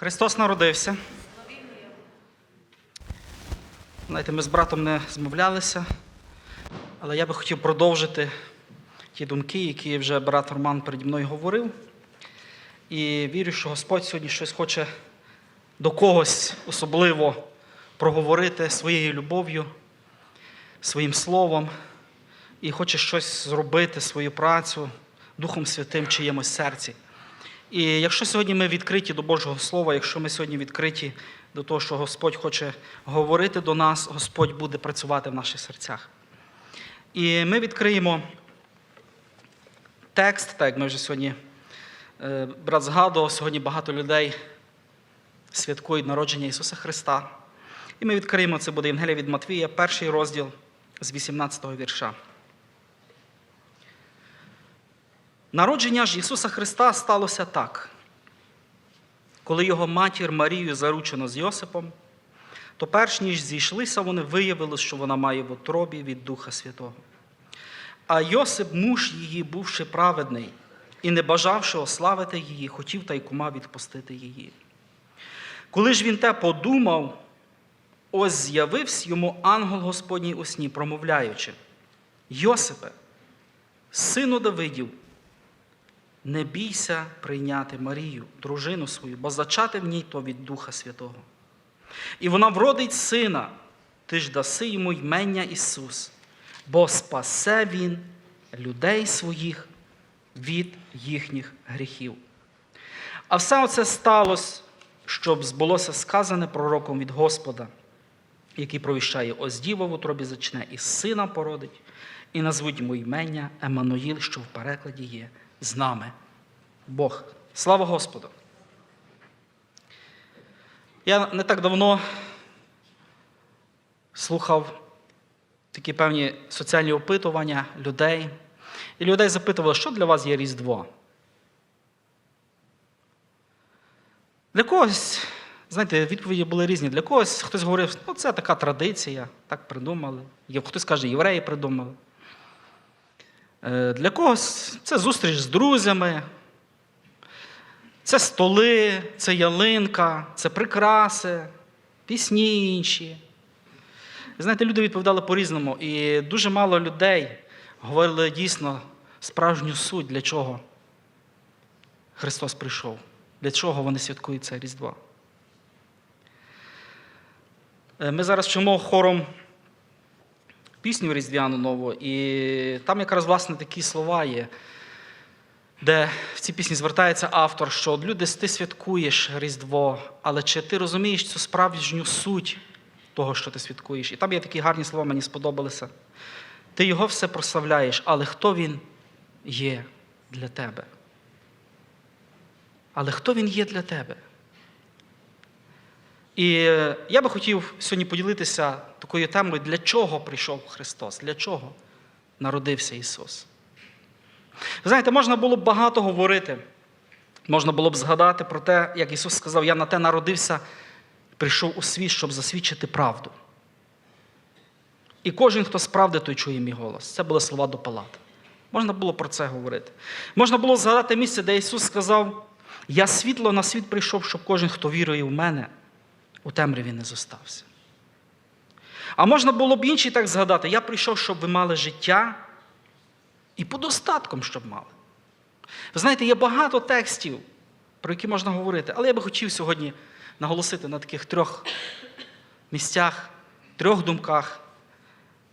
Христос народився. Знаєте, ми з братом не змовлялися, але я би хотів продовжити ті думки, які вже брат Роман переді мною говорив. І вірю, що Господь сьогодні щось хоче до когось особливо проговорити своєю любов'ю, своїм словом, і хоче щось зробити, свою працю Духом Святим чиємусь серці. І якщо сьогодні ми відкриті до Божого Слова, якщо ми сьогодні відкриті до того, що Господь хоче говорити до нас, Господь буде працювати в наших серцях. І ми відкриємо текст, так як ми вже сьогодні, е, брат згадував, сьогодні багато людей святкують народження Ісуса Христа. І ми відкриємо це буде Євангелія від Матвія, перший розділ з 18 го вірша. Народження ж Ісуса Христа сталося так. Коли його матір Марію заручено з Йосипом, то перш ніж зійшлися, вони виявили, що вона має в утробі від Духа Святого. А Йосип, муж її, бувши праведний, і не бажавши ославити її, хотів тайкома відпустити її. Коли ж він те подумав, ось з'явився йому ангел Господній у сні, промовляючи: Йосипе, сину Давидів, не бійся прийняти Марію, дружину свою, бо зачати в ній то від Духа Святого. І вона вродить сина, ти ж даси йому ймення Ісус, бо спасе Він людей своїх від їхніх гріхів. А все оце сталося, щоб збулося сказане пророком від Господа, який провіщає ось діва в утробі зачне, і сина породить, і назвуть йому ймення Еммануїл, що в перекладі є з нами Бог. Слава Господу! Я не так давно слухав такі певні соціальні опитування людей, і людей запитували, що для вас є Різдво? Для когось, знаєте, відповіді були різні. Для когось хтось говорив, ну це така традиція, так придумали. Хтось каже, євреї придумали. Е, Для когось це зустріч з друзями, це столи, це ялинка, це прикраси, пісні інші. Знаєте, люди відповідали по-різному, і дуже мало людей говорили дійсно справжню суть, для чого Христос прийшов, для чого вони святкують це Різдво. Е, Ми зараз вчимо хором пісню Різдвяну нову, і там якраз власне такі слова є, де в цій пісні звертається автор, що «От люди, ти святкуєш Різдво, але чи ти розумієш цю справжню суть того, що ти святкуєш? І там є такі гарні слова, мені сподобалися. Ти його все прославляєш, але хто він є для тебе? Але хто він є для тебе? І е, я би хотів сьогодні поділитися такою темою, для чого прийшов Христос, для чого народився Ісус. Знаєте, можна було б багато говорити, можна було б згадати про те, як Ісус сказав, я на те народився, прийшов у світ, щоб засвідчити правду. І кожен, хто справди, той чує мій голос. Це були слова до Палати. Можна було про це говорити. Можна було згадати місце, де Ісус сказав: Я світло на світ прийшов, щоб кожен, хто вірує в мене, у темряві не зостався. А можна було б інший так згадати: я прийшов, щоб ви мали життя і по достатком, щоб мали. Ви знаєте, є багато текстів, про які можна говорити, але я би хотів сьогодні наголосити на таких трьох місцях, трьох думках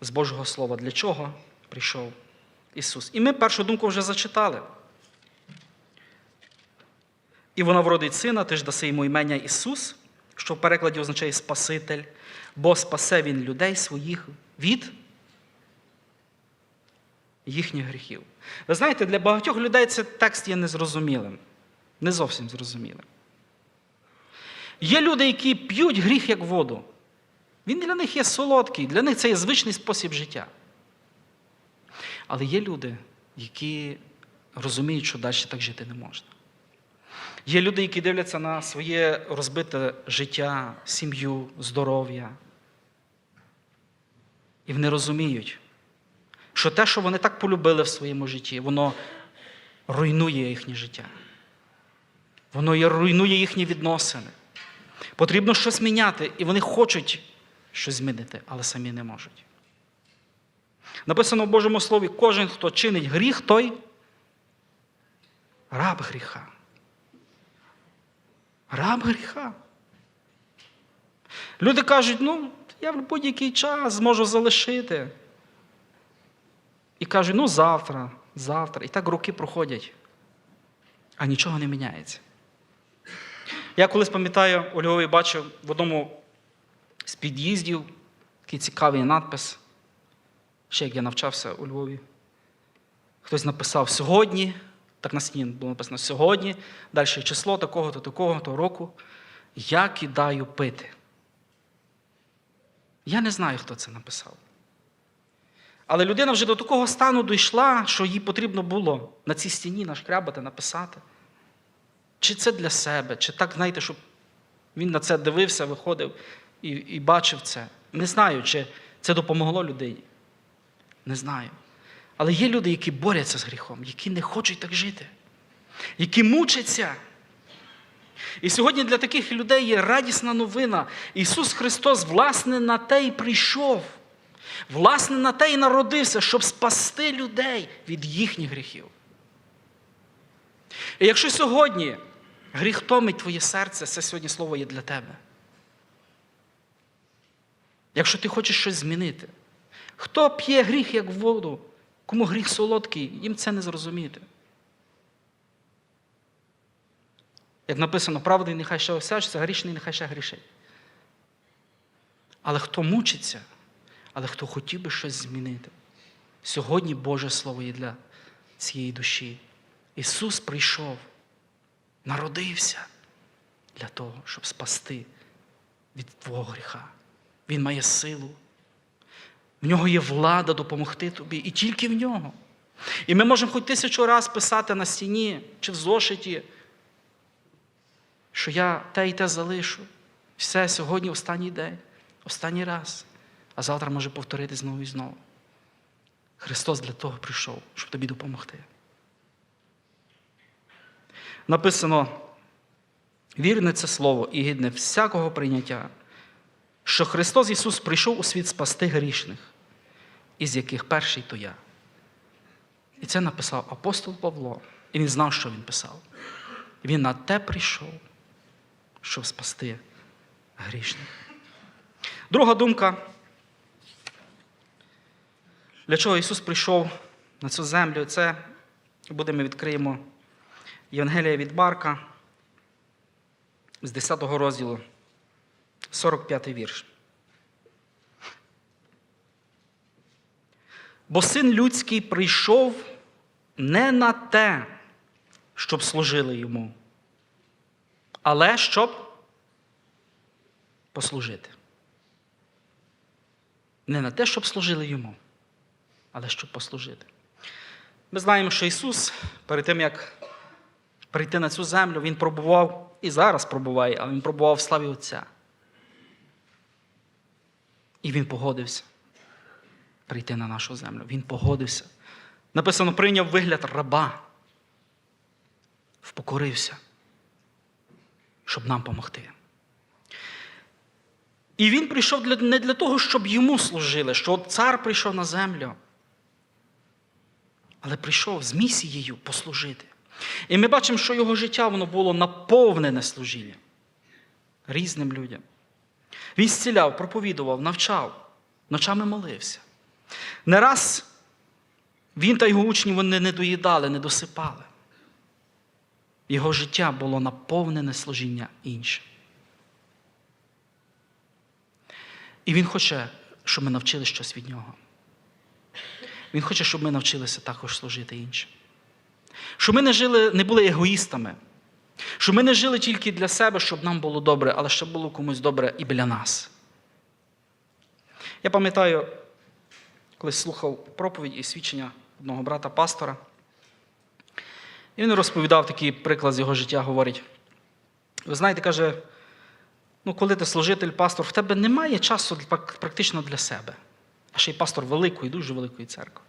з Божого Слова, для чого прийшов Ісус. І ми першу думку вже зачитали. І вона вродить сина, ти ж даси йому імення Ісус, що в перекладі означає Спаситель, бо спасе Він людей своїх від їхніх гріхів. Ви знаєте, для багатьох людей цей текст є незрозумілим, не зовсім зрозумілим. Є люди, які п'ють гріх як воду. Він для них є солодкий, для них це є звичний спосіб життя. Але є люди, які розуміють, що далі так жити не можна. Є люди, які дивляться на своє розбите життя, сім'ю, здоров'я. І вони розуміють, що те, що вони так полюбили в своєму житті, воно руйнує їхнє життя. Воно руйнує їхні відносини. Потрібно щось міняти, і вони хочуть щось змінити, але самі не можуть. Написано в Божому Слові: кожен, хто чинить гріх, той раб гріха. Раб гріха. Люди кажуть, ну, я в будь-який час зможу залишити. І кажуть, ну завтра, завтра. І так роки проходять, а нічого не міняється. Я колись пам'ятаю, у Львові бачив в одному з під'їздів такий цікавий надпис. Ще як я навчався у Львові. Хтось написав сьогодні, так на стіні було написано сьогодні, далі число такого-то, такого-то року. Я кидаю пити. Я не знаю, хто це написав. Але людина вже до такого стану дійшла, що їй потрібно було на цій стіні нашкрябати, написати. Чи це для себе, чи так, знаєте, щоб він на це дивився, виходив і, і бачив це. Не знаю, чи це допомогло людині. Не знаю. Але є люди, які борються з гріхом, які не хочуть так жити, які мучаться. І сьогодні для таких людей є радісна новина. Ісус Христос, власне, на те й прийшов. Власне, на те й народився, щоб спасти людей від їхніх гріхів. І якщо сьогодні гріх томить твоє серце, це сьогодні слово є для тебе. Якщо ти хочеш щось змінити, хто п'є гріх, як воду, кому гріх солодкий, їм це не зрозуміти. Як написано, правдий нехай ще осячиться, грішний нехай ще грішить. Але хто мучиться, але хто хотів би щось змінити, сьогодні Боже Слово є для цієї душі. Ісус прийшов, народився для того, щоб спасти від твого гріха. Він має силу. В нього є влада допомогти тобі, і тільки в нього. І ми можемо хоч тисячу раз писати на стіні чи в зошиті, що я те і те залишу. Все, сьогодні останній день, останній раз, а завтра може повторити знову і знову. Христос для того прийшов, щоб тобі допомогти. Написано, вірне це слово і гідне всякого прийняття, що Христос Ісус прийшов у світ спасти грішних, із яких перший то я. І це написав апостол Павло, і він знав, що він писав. Він на те прийшов, щоб спасти грішних. Друга думка. Для чого Ісус прийшов на цю землю? Це буде ми відкриємо Євангелія від Марка з 10 розділу, 45 вірш. Бо син людський прийшов не на те, щоб служили йому, але щоб послужити. Не на те, щоб служили йому, але щоб послужити. Ми знаємо, що Ісус перед тим, як прийти на цю землю, Він пробував і зараз пробуває, але Він пробував в славі Отця. І Він погодився прийти на нашу землю. Він погодився. Написано, прийняв вигляд раба, впокорився, щоб нам допомогти. І він прийшов не для того, щоб йому служили, що цар прийшов на землю, але прийшов з місією послужити. І ми бачимо, що його життя воно було наповнене служінням різним людям. Він зціляв, проповідував, навчав, ночами молився. Не раз він та його учні вони не доїдали, не досипали. Його життя було наповнене служіння іншим. І Він хоче, щоб ми навчили щось від нього. Він хоче, щоб ми навчилися також служити іншим. Щоб ми не жили, не були егоїстами, щоб ми не жили тільки для себе, щоб нам було добре, але щоб було комусь добре і біля нас. Я пам'ятаю, колись слухав проповідь і свідчення одного брата-пастора. І він розповідав такий приклад з його життя, говорить: ви знаєте, каже, ну, коли ти служитель, пастор, в тебе немає часу практично для себе. А ще й пастор великої, дуже великої церкви.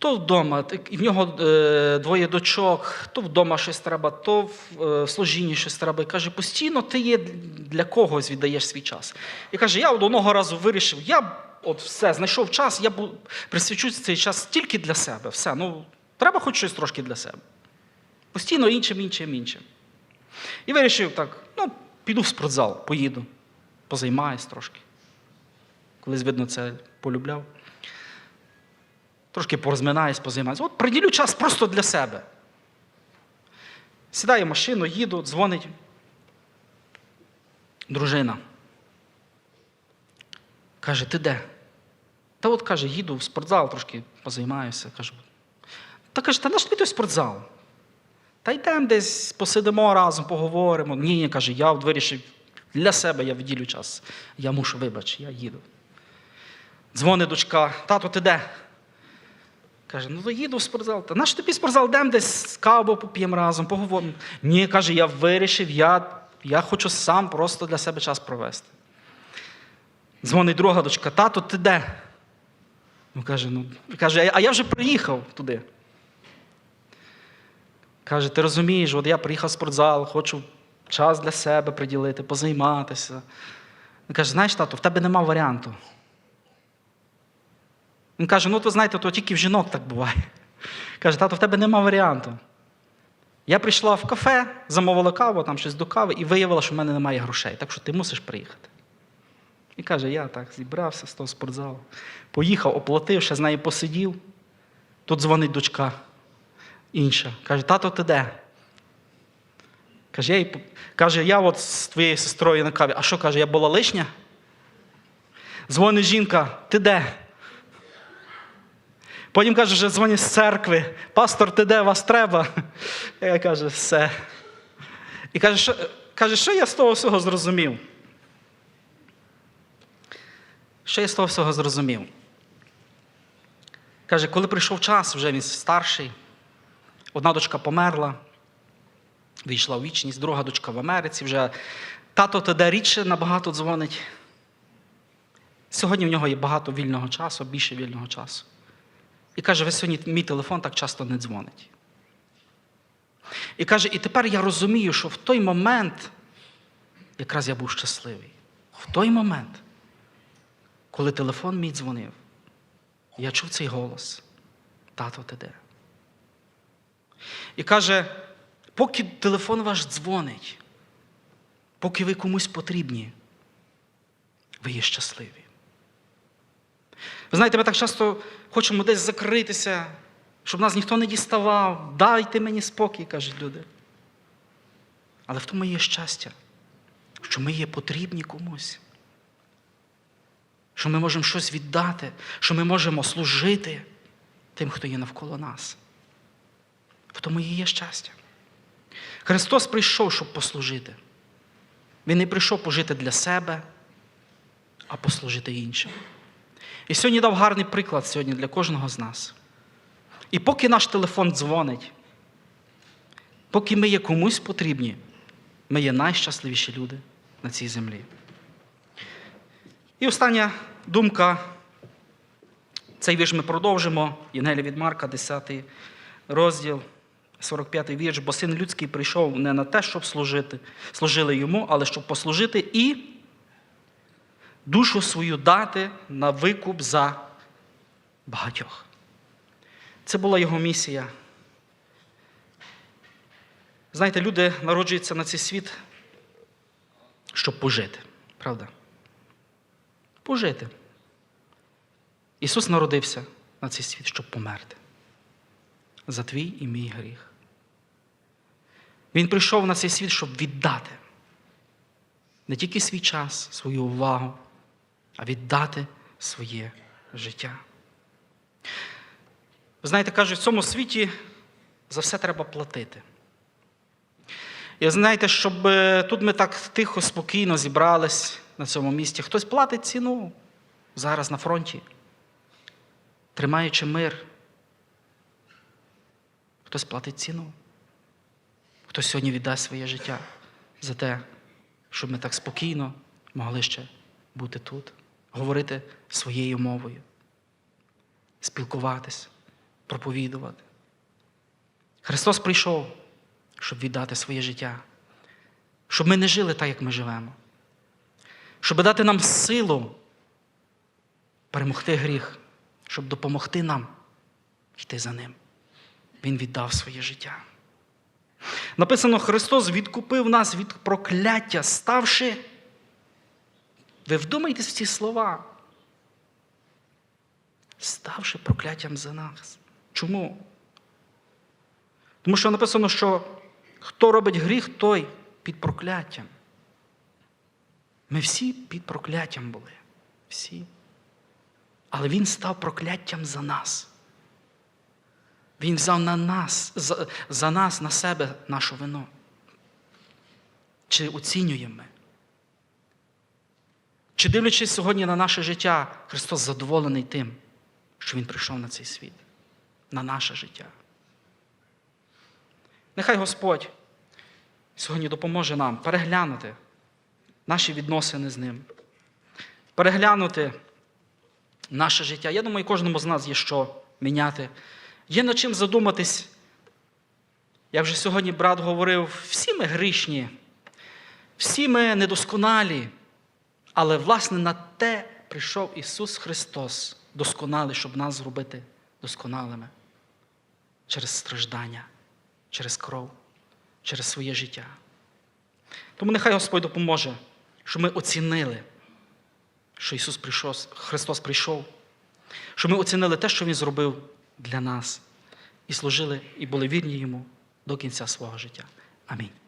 То вдома, в нього е, двоє дочок, то вдома щось треба, то в, е, служінні щось треба. І каже, постійно ти є для когось віддаєш свій час. І каже, я одного разу вирішив, я от все, знайшов час, я присвячу цей час тільки для себе. Все, ну, треба хоч щось трошки для себе. Постійно іншим, іншим, іншим. І вирішив так, ну, піду в спортзал, поїду, позаймаюсь трошки. Колись, видно, це полюбляв. Трошки порозминаюсь, позаймаюся. От приділю час просто для себе. Сідаю в машину, їду, дзвонить. Дружина. Каже, ти де? Та от каже, їду в спортзал трошки позаймаюся. Кажу. Та каже, та наш тобі той спортзал? Та йдемо десь, посидимо разом, поговоримо. Ні, ні, каже, я вирішив для себе я виділю час. Я мушу, вибач, я їду. Дзвонить дочка, тато, ти де? Каже, ну їду в спортзал. Та наш тобі спортзал, йдемо десь каву поп'ємо разом, поговоримо. Ні, каже, я вирішив, я, я хочу сам просто для себе час провести. Дзвонить друга дочка, тато, ти де? Ну, каже, ну, каже, а я вже приїхав туди. Каже, ти розумієш, от я приїхав в спортзал, хочу час для себе приділити, позайматися. Він каже, знаєш, тато, в тебе нема варіанту. Він каже, ну то знаєте, то тільки в жінок так буває. Каже, тато, в тебе нема варіанту. Я прийшла в кафе, замовила каву, там щось до кави, і виявила, що в мене немає грошей, так що ти мусиш приїхати. І каже, я так зібрався з того спортзалу. Поїхав, оплатив, ще з нею посидів. Тут дзвонить дочка інша. Каже, тато, ти де? Каже, я, їй каже, я от з твоєю сестрою на каві. А що каже, я була лишня? Дзвонить жінка, ти де? Потім каже, вже дзвонять з церкви. Пастор, ти де вас треба? Я кажу, все. І каже, що, каже, що я з того всього зрозумів? Що я з того всього зрозумів? Каже, коли прийшов час, вже він старший, одна дочка померла, вийшла у вічність, друга дочка в Америці, вже тато тоді рідше набагато дзвонить. Сьогодні в нього є багато вільного часу, більше вільного часу. І каже, ви сьогодні мій телефон так часто не дзвонить. І каже, і тепер я розумію, що в той момент якраз я був щасливий. В той момент, коли телефон мій дзвонив, я чув цей голос. Тато, ти де? І каже, поки телефон ваш дзвонить, поки ви комусь потрібні, ви є щасливі. Ви знаєте, ми так часто хочемо десь закритися, щоб нас ніхто не діставав. Дайте мені спокій, кажуть люди. Але в тому є щастя, що ми є потрібні комусь. Що ми можемо щось віддати, що ми можемо служити тим, хто є навколо нас. В тому і є щастя. Христос прийшов, щоб послужити. Він не прийшов пожити для себе, а послужити іншим. І сьогодні дав гарний приклад сьогодні для кожного з нас. І поки наш телефон дзвонить, поки ми є комусь потрібні, ми є найщасливіші люди на цій землі. І остання думка. Цей вірш ми продовжимо. Євангелія від Марка, 10 розділ, 45 вірш. Бо син людський прийшов не на те, щоб служити, служили йому, але щоб послужити і душу свою дати на викуп за багатьох. Це була його місія. Знаєте, люди народжуються на цей світ, щоб пожити, правда? Пожити. Ісус народився на цей світ, щоб померти. За твій і мій гріх. Він прийшов на цей світ, щоб віддати не тільки свій час, свою увагу, а віддати своє життя. Ви знаєте, кажуть, в цьому світі за все треба платити. І знаєте, щоб е, тут ми так тихо, спокійно зібрались на цьому місці. Хтось платить ціну зараз на фронті, тримаючи мир. Хтось платить ціну. Хтось сьогодні віддасть своє життя за те, щоб ми так спокійно могли ще бути тут, говорити своєю мовою, спілкуватись, проповідувати. Христос прийшов, щоб віддати своє життя, щоб ми не жили так, як ми живемо, щоб дати нам силу перемогти гріх, щоб допомогти нам йти за ним. Він віддав своє життя. Написано, Христос відкупив нас від прокляття, ставши. Ви вдумайтесь в ці слова. Ставши прокляттям за нас. Чому? Тому що написано, що хто робить гріх, той під прокляттям. Ми всі під прокляттям були. Всі. Але Він став прокляттям за нас. Він взяв на нас, за, за нас на себе нашу вину. Чи оцінюємо ми? Чи дивлячись сьогодні на наше життя, Христос задоволений тим, що Він прийшов на цей світ, на наше життя? Нехай Господь сьогодні допоможе нам переглянути наші відносини з Ним, переглянути наше життя. Я думаю, кожному з нас є що міняти. Є над чим задуматись. Як вже сьогодні брат говорив, всі ми грішні, всі ми недосконалі, але, власне, на те прийшов Ісус Христос, досконалий, щоб нас зробити досконалими через страждання, через кров, через своє життя. Тому нехай Господь допоможе, щоб ми оцінили, що Ісус прийшов, Христос прийшов, щоб ми оцінили те, що Він зробив для нас, і служили, і були вірні Йому до кінця свого життя. Амінь.